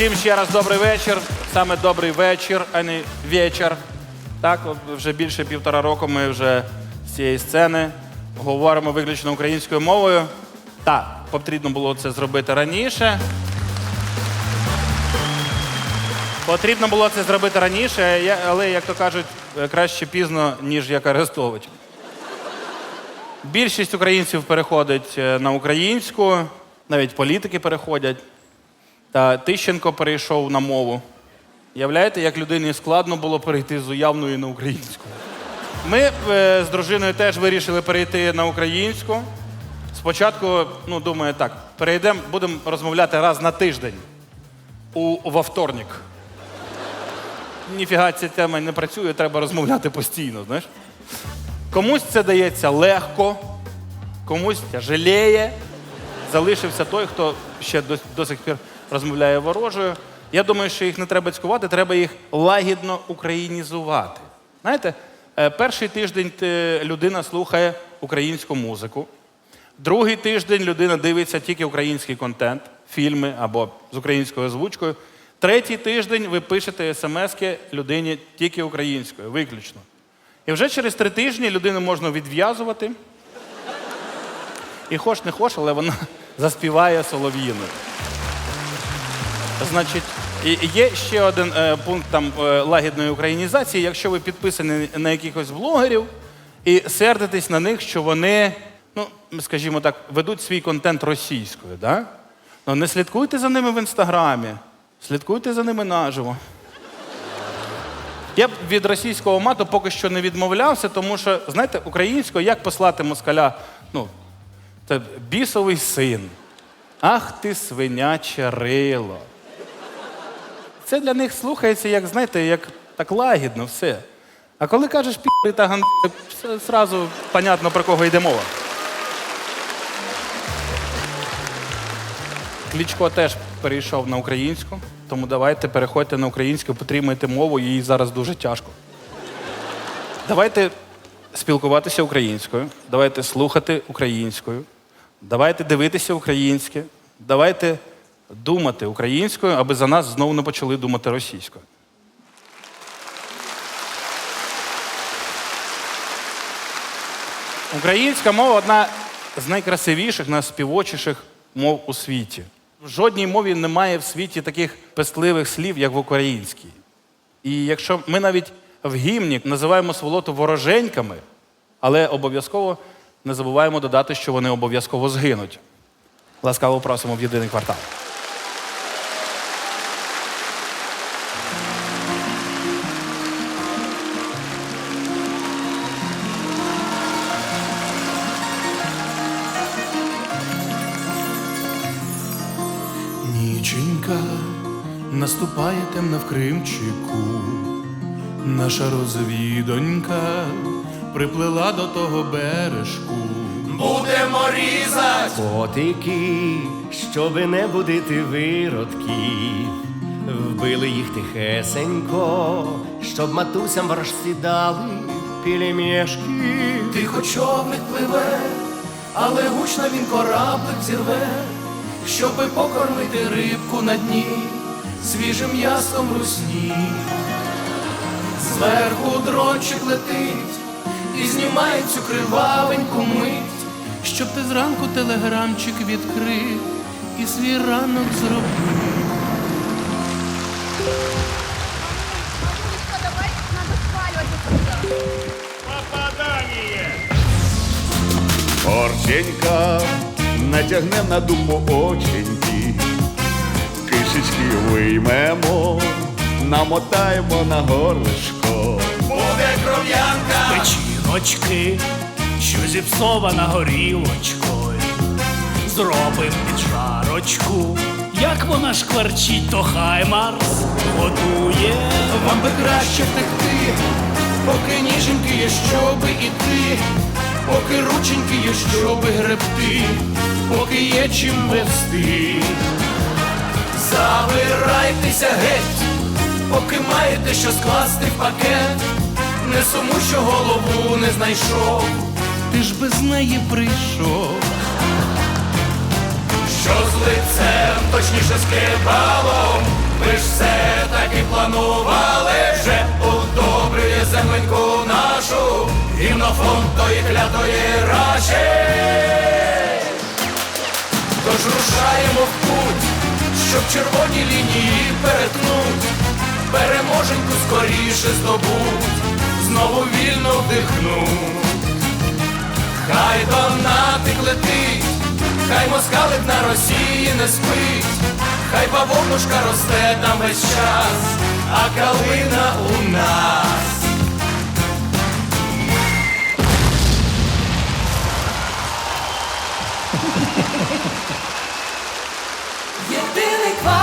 Всім ще раз добрий вечір. Саме добрий вечір, а не вечір. Так, вже більше півтора року ми вже з цієї сцени говоримо виключно українською мовою. Так, потрібно було це зробити раніше. Потрібно було це зробити раніше, але, як то кажуть, краще пізно, ніж як Арестович. Більшість українців переходить е, на українську, навіть політики переходять. Та Тищенко перейшов на мову. Являєте, як людині складно було перейти з уявної на українську. Ми е, з дружиною теж вирішили перейти на українську. Спочатку, ну, думаю, так, перейдемо, будемо розмовляти раз на тиждень у вівторник. Ніфіга ця тема не працює, треба розмовляти постійно, знаєш. Комусь це дається легко, комусь тяжеліє. Залишився той, хто ще до, до сих пір розмовляє ворожою. Я думаю, що їх не треба цькувати, треба їх лагідно українізувати. Знаєте, е, перший тиждень е, людина слухає українську музику, другий тиждень людина дивиться тільки український контент, фільми або з українською озвучкою. Третій тиждень ви пишете смски людині тільки українською, виключно. І вже через три тижні людину можна відв'язувати. І хоч не хоч, але вона заспіває солов'їною. Значить, є ще один е, пункт там е, лагідної українізації. Якщо ви підписані на якихось блогерів і сердитесь на них, що вони, ну, скажімо так, ведуть свій контент російською, да? ну, не слідкуйте за ними в інстаграмі, слідкуйте за ними наживо. Я б від російського мату поки що не відмовлявся, тому що, знаєте, українською як послати москаля? Ну, це бісовий син. Ах ти свиняче рило. Це для них слухається, як, знаєте, як так лагідно все. А коли кажеш пі та ган, зразу понятно, про кого йде мова. Клічко теж перейшов на українську, тому давайте переходьте на українську, підтримуйте мову, їй зараз дуже тяжко. Давайте спілкуватися українською, давайте слухати українською, давайте дивитися українське, давайте думати українською, аби за нас знову не почали думати російською. Українська мова одна з найкрасивіших, найспівочіших мов у світі. В жодній мові немає в світі таких пестливих слів, як в українській. І якщо ми навіть в гімні називаємо сволоту вороженьками, але обов'язково не забуваємо додати, що вони обов'язково згинуть. Ласкаво просимо в єдиний квартал. Ніченька наступає темна в Кримчику, наша розвідонька приплила до того бережку. Будемо різать, Котики, щоби не будити виродків, вбили їх тихесенько, щоб матусям ворожці дали пілімєшки. тихо човник пливе, але гучно він кораблик зірве, щоби покормити рибку на дні, свіжим м'ясом русні. Зверху дрончик летить і знімає цю кривавеньку мить, щоб ти зранку телеграмчик відкрив і свій ранок зробив. Мамулечка, давай натягнем на дупу оченьки, кишечки виймемо, намотаємо на горлишко. Буде кров'янка, печіночки, що зіпсована горілочкою. Зробим піджарочку, як вона шкварчить, то хай Марс готує. вам би краще втекти, поки ніженьки є, щоби іти, поки рученьки є, щоби гребти, поки є чим вести. Забирайтеся геть, поки маєте що скласти в пакет, не суму, що голову не знайшов, ти ж без неї прийшов. Що з лицем, точніше з кебабом, ми ж все таки планували, вже земленьку нашу, гімнофон тої клятої раші. Тож рушаємо в путь, щоб червоні лінії перетнуть, переможеньку скоріше здобуть, знову вільно вдихнуть. Хай донатик летить, хай москалик на Росії не спить, хай бавовнушка росте там весь час, а калина у нас. Єдиний квартал